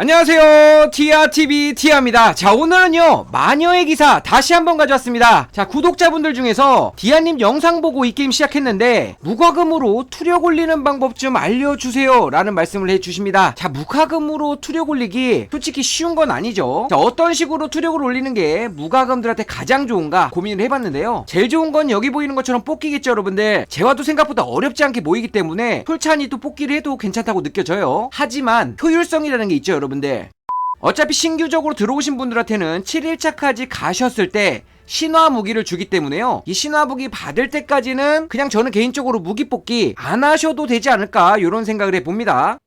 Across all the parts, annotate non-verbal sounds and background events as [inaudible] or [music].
안녕하세요. 티아TV 티아입니다. 자 오늘은요 마녀의 기사 다시 한번 가져왔습니다. 자 구독자분들 중에서 디아님 영상 보고 이 게임 시작했는데 무과금으로 투력 올리는 방법 좀 알려주세요 라는 말씀을 해주십니다. 자 무과금으로 투력 올리기 솔직히 쉬운 건 아니죠. 자 어떤 식으로 투력을 올리는 게 무과금들한테 가장 좋은가 고민을 해봤는데요. 제일 좋은 건 여기 보이는 것처럼 뽑기겠죠 여러분들? 재화도 생각보다 어렵지 않게 모이기 때문에 솔찬히 또 뽑기를 해도 괜찮다고 느껴져요. 하지만 효율성이라는 게 있죠 여러분 들 어차피 신규적으로 들어오신 분들한테는 7일차까지 가셨을 때 신화 무기를 주기 때문에요. 이 신화 무기 받을 때까지는 그냥 저는 개인적으로 무기 뽑기 안 하셔도 되지 않을까 이런 생각을 해봅니다.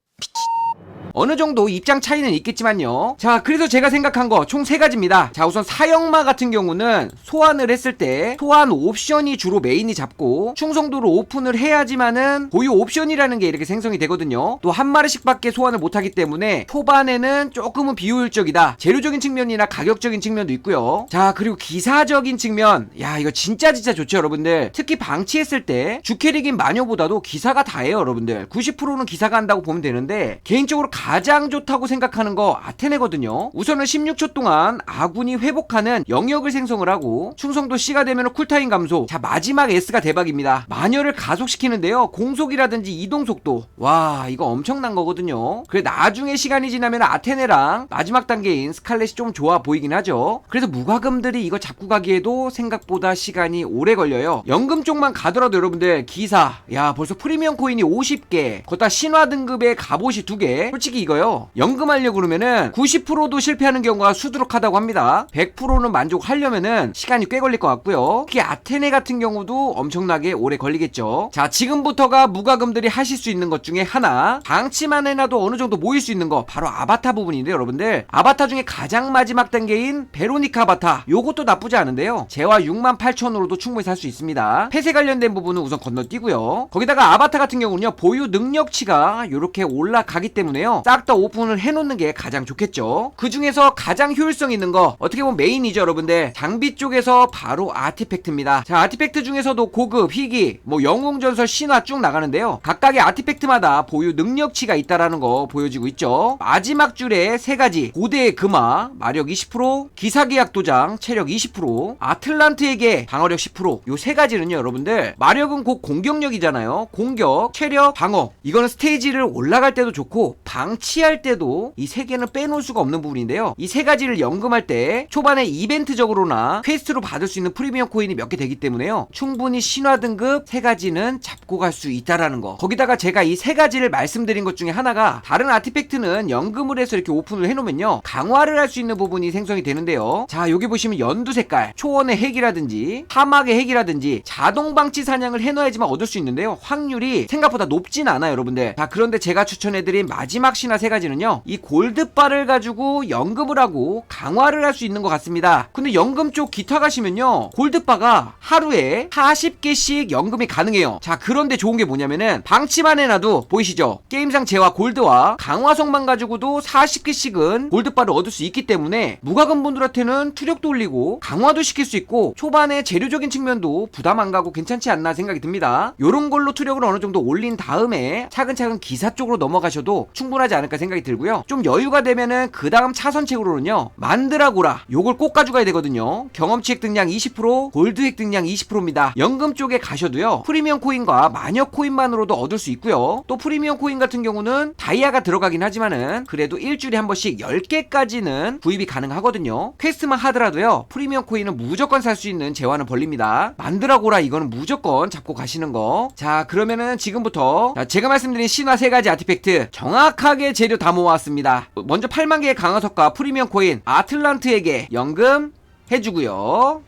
어느 정도 입장 차이는 있겠지만요. 자, 그래서 제가 생각한 거 총 세 가지입니다. 자, 우선 사형마 같은 경우는 소환을 했을 때 소환 옵션이 주로 메인이 잡고 충성도를 오픈을 해야지만은 고유 옵션이라는 게 이렇게 생성이 되거든요. 또 한 마리씩밖에 소환을 못하기 때문에 초반에는 조금은 비효율적이다. 재료적인 측면이나 가격적인 측면도 있고요. 자, 그리고 기사적인 측면. 야, 이거 진짜 진짜 좋죠, 여러분들. 특히 방치했을 때 주캐릭인 마녀보다도 기사가 다예요, 여러분들. 90%는 기사가 한다고 보면 되는데 개인적으로 가장 좋다고 생각하는 거 아테네거든요. 우선은 16초 동안 아군이 회복하는 영역을 생성을 하고 충성도 C가 되면 쿨타임 감소. 자 마지막 S가 대박입니다. 마녀를 가속시키는데요. 공속이라든지 이동 속도. 와 이거 엄청난 거거든요. 그래 나중에 시간이 지나면 아테네랑 마지막 단계인 스칼렛이 좀 좋아 보이긴 하죠. 그래서 무과금들이 이거 잡고 가기에도 생각보다 시간이 오래 걸려요. 연금 쪽만 가더라도 여러분들 기사 야 벌써 프리미엄 코인이 50개 거기다 신화 등급의 갑옷이 2개 솔직히 이거요. 연금하려고 그러면은 90%도 실패하는 경우가 수두룩하다고 합니다. 100%는 만족하려면은 시간이 꽤 걸릴 것 같고요. 특히 아테네 같은 경우도 엄청나게 오래 걸리겠죠. 자 지금부터가 무과금들이 하실 수 있는 것 중에 하나. 방치만 해놔도 어느 정도 모일 수 있는 거 바로 아바타 부분인데 여러분들. 아바타 중에 가장 마지막 단계인 베로니카 아바타. 요것도 나쁘지 않은데요. 재화 6만 8천으로도 충분히 살 수 있습니다. 폐쇄 관련된 부분은 우선 건너뛰고요. 거기다가 아바타 같은 경우는요 보유 능력치가 이렇게 올라가기 때문에요 싹 다 오픈을 해놓는 게 가장 좋겠죠. 그 중에서 가장 효율성 있는 거 어떻게 보면 메인이죠 여러분들. 장비 쪽에서 바로 아티팩트입니다. 자 아티팩트 중에서도 고급 희귀 뭐 영웅전설 신화 쭉 나가는데요. 각각의 아티팩트마다 보유 능력치가 있다라는 거 보여지고 있죠. 마지막 줄에 세 가지. 고대의 금화 마력 20% 기사계약 도장 체력 20% 아틀란트에게 방어력 10%요 세 가지는요 여러분들. 마력은 곧 공격력이잖아요. 공격 체력 방어. 이거는 스테이지를 올라갈 때도 좋고 방 치할 때도 이 세 개는 빼놓을 수가 없는 부분인데요. 이 세 가지를 연금할 때 초반에 이벤트적으로나 퀘스트로 받을 수 있는 프리미엄 코인이 몇 개 되기 때문에요. 충분히 신화 등급 세 가지는 잡고 갈 수 있다라는 거. 거기다가 제가 이 세 가지를 말씀드린 것 중에 하나가 다른 아티팩트는 연금을 해서 이렇게 오픈을 해놓으면요. 강화를 할 수 있는 부분이 생성이 되는데요. 자 여기 보시면 연두 색깔 초원의 핵이라든지 사막의 핵이라든지 자동 방치 사냥을 해놔야지만 얻을 수 있는데요. 확률이 생각보다 높진 않아요 여러분들. 자 그런데 제가 추천해드린 마지막 신화 세 가지는요 이 골드바를 가지고 연금을 하고 강화를 할 수 있는 것 같습니다. 근데 연금 쪽 기타 가시면요 골드바가 하루에 40개씩 연금이 가능해요. 자 그런데 좋은 게 뭐냐면은 방치만 해놔도 보이시죠? 게임상 재화 골드와 강화성만 가지고도 40개씩은 골드바를 얻을 수 있기 때문에 무과금 분들한테는 투력도 올리고 강화도 시킬 수 있고 초반에 재료적인 측면도 부담 안 가고 괜찮지 않나 생각이 듭니다. 요런 걸로 투력을 어느 정도 올린 다음에 차근차근 기사 쪽으로 넘어가셔도 충분 하지 않을까 생각이 들고요. 좀 여유가 되면은 그 다음 차선책으로는요 만드라고라 요걸 꼭 가져가야 되거든요. 경험치 획득량 20% 골드 획득량 20%입니다. 연금 쪽에 가셔도요 프리미엄 코인과 마녀 코인만으로도 얻을 수 있고요. 또 프리미엄 코인 같은 경우는 다이아가 들어가긴 하지만은 그래도 일주일에 한 번씩 10개까지는 구입이 가능하거든요. 퀘스트만 하더라도요 프리미엄 코인은 무조건 살 수 있는 재화는 벌립니다. 만드라고라 이거는 무조건 잡고 가시는 거 자 그러면은 지금부터 자, 제가 말씀드린 신화 세 가지 아티팩트 정확 하게 재료 다 모았습니다. 먼저 8만 개의 강화석과 프리미엄 코인 아틀란트에게 연금 해주고요.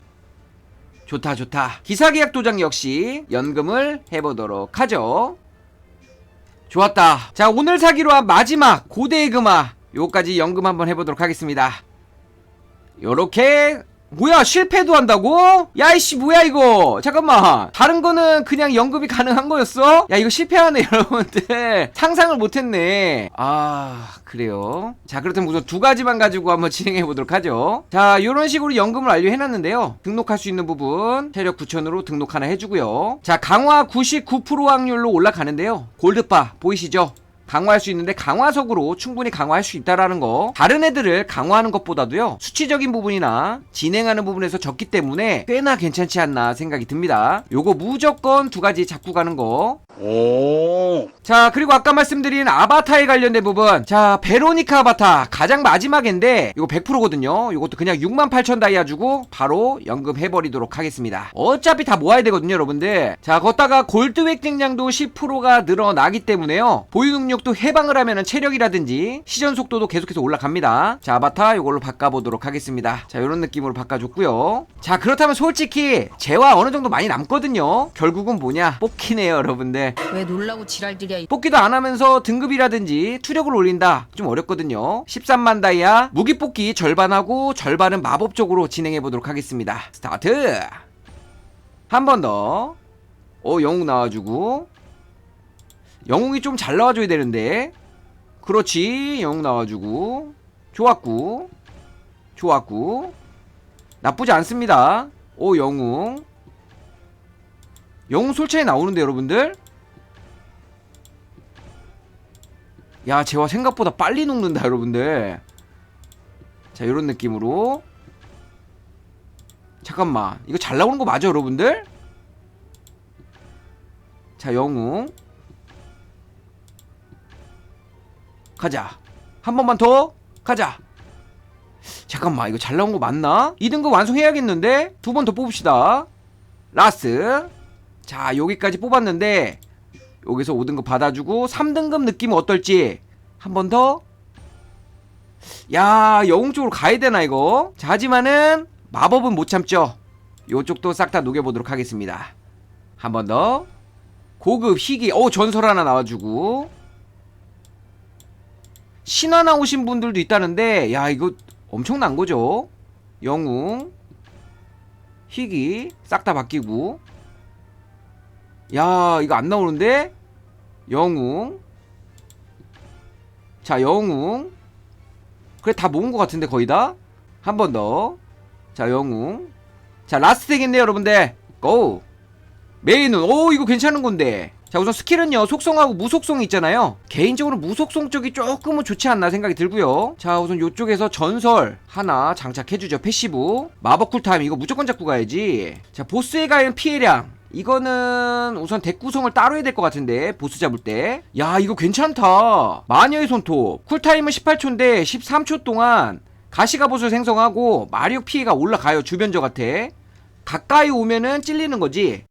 좋다 좋다. 기사 계약 도장 역시 연금을 해보도록 하죠. 좋았다. 자 오늘 사기로 한 마지막 고대의 금화. 요까지 연금 한번 해보도록 하겠습니다. 요렇게 뭐야 실패도 한다고? 야 이씨 뭐야 이거? 잠깐만. 다른 거는 그냥 연금이 가능한 거였어? 야 이거 실패하네 [laughs] 여러분들. 상상을 못했네. 아 그래요? 자 그렇다면 우선 두 가지만 가지고 한번 진행해 보도록 하죠. 자 요런 식으로 연금을 완료해놨는데요. 등록할 수 있는 부분 체력 9천으로 등록 하나 해주고요. 자 강화 99% 확률로 올라가는데요. 골드바 보이시죠? 강화할 수 있는데 강화석으로 충분히 강화할 수 있다라는 거. 다른 애들을 강화하는 것보다도요 수치적인 부분이나 진행하는 부분에서 적기 때문에 꽤나 괜찮지 않나 생각이 듭니다. 요거 무조건 두 가지 잡고 가는 거. 오. 자 그리고 아까 말씀드린 아바타에 관련된 부분. 자 베로니카 아바타. 가장 마지막인데 이거 100%거든요. 이것도 그냥 68,000 다이아 주고 바로 연금해버리도록 하겠습니다. 어차피 다 모아야 되거든요 여러분들. 자 걷다가 골드 획득량도 10%가 늘어나기 때문에요. 보유 능력 도 해방을 하면은 체력이라든지 시전 속도도 계속해서 올라갑니다. 자 아바타 이걸로 바꿔보도록 하겠습니다. 자 이런 느낌으로 바꿔줬고요. 자 그렇다면 솔직히 재화 어느 정도 많이 남거든요. 결국은 뭐냐? 뽑기네요 여러분들. 왜 놀라고 지랄들이야 이 뽑기도 안 하면서 등급이라든지 투력을 올린다. 좀 어렵거든요. 13만 다이아 무기 뽑기 절반하고 절반은 마법적으로 진행해 보도록 하겠습니다. 스타트! 한 번 더. 어 영웅 나와주고 영웅이 좀 잘 나와줘야 되는데 그렇지 영웅 나와주고 좋았고 좋았고 나쁘지 않습니다 오 영웅 영웅 솔차이 나오는데 여러분들 야, 재화 생각보다 빨리 녹는다, 여러분들. 자, 이런 느낌으로. 잠깐만. 이거 잘 나오는 거 맞아, 여러분들? 자, 영웅. 가자. 한 번만 더. 가자. 잠깐만, 이거 잘 나온 거 맞나? 2등급 완성해야겠는데? 두 번 더 뽑읍시다. 라스. 자, 여기까지 뽑았는데, 여기서 5등급 받아주고 3등급 느낌은 어떨지 한 번 더. 야 영웅 쪽으로 가야 되나 이거? 자 하지만은 마법은 못 참죠. 요쪽도 싹 다 녹여보도록 하겠습니다. 한 번 더. 고급 희귀. 오 전설 하나 나와주고. 신화 나오신 분들도 있다는데 야 이거 엄청난 거죠. 영웅. 희귀 싹 다 바뀌고. 야 이거 안 나오는데? 영웅. 자 영웅. 그래 다 모은 것 같은데 거의 다? 한 번 더. 자 영웅. 자 라스트 되겠네요 여러분들. 고! 메인은 오 이거 괜찮은 건데 자 우선 스킬은요 속성하고 무속성이 있잖아요. 개인적으로 무속성 쪽이 조금은 좋지 않나 생각이 들고요. 자 우선 요쪽에서 전설 하나 장착해주죠 패시브. 마법 쿨타임 이거 무조건 잡고 가야지. 자 보스에 가는 피해량. 이거는 우선 덱 구성을 따로 해야 될 것 같은데 보스 잡을 때. 야 이거 괜찮다. 마녀의 손톱. 쿨타임은 18초인데 13초 동안 가시가봇을 생성하고 마력 피해가 올라가요 주변적한테 가까이 오면은 찔리는 거지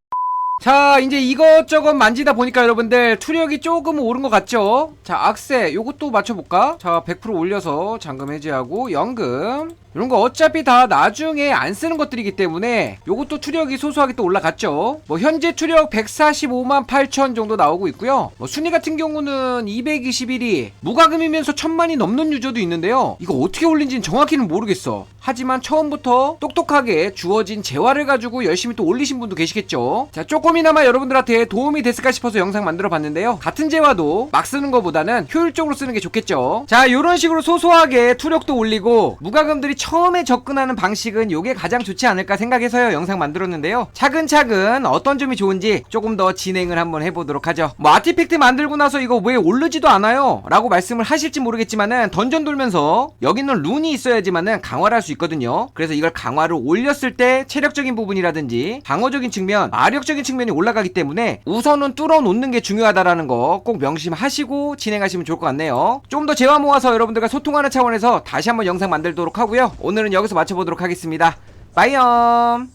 자 이제 이것저것 만지다 보니까 여러분들 투력이 조금 오른 것 같죠? 자 악세 요것도 맞춰볼까? 자 100% 올려서 잠금 해제하고 연금 이런 거 어차피 다 나중에 안 쓰는 것들이기 때문에 요것도 투력이 소소하게 또 올라갔죠. 뭐 현재 투력 145만 8천 정도 나오고 있고요. 뭐 순위 같은 경우는 221위 무과금이면서 천만이 넘는 유저도 있는데요. 이거 어떻게 올린지는 정확히는 모르겠어. 하지만 처음부터 똑똑하게 주어진 재화를 가지고 열심히 또 올리신 분도 계시겠죠. 자 조금이나마 여러분들한테 도움이 됐을까 싶어서 영상 만들어 봤는데요. 같은 재화도 막 쓰는 것보다는 효율적으로 쓰는 게 좋겠죠. 자 요런 식으로 소소하게 투력도 올리고 무과금들이 처음에 접근하는 방식은 요게 가장 좋지 않을까 생각해서요. 영상 만들었는데요. 차근차근 어떤 점이 좋은지 조금 더 진행을 한번 해보도록 하죠. 뭐 아티팩트 만들고 나서 이거 왜 오르지도 않아요? 라고 말씀을 하실지 모르겠지만은 던전 돌면서 여기는 룬이 있어야지만은 강화를 할 수 있거든요. 그래서 이걸 강화를 올렸을 때 체력적인 부분이라든지 방어적인 측면 마력적인 측면이 올라가기 때문에 우선은 뚫어 놓는 게 중요하다라는 거 꼭 명심하시고 진행하시면 좋을 것 같네요. 좀 더 재화 모아서 여러분들과 소통하는 차원에서 다시 한번 영상 만들도록 하고요 오늘은 여기서 마쳐보도록 하겠습니다. 빠이염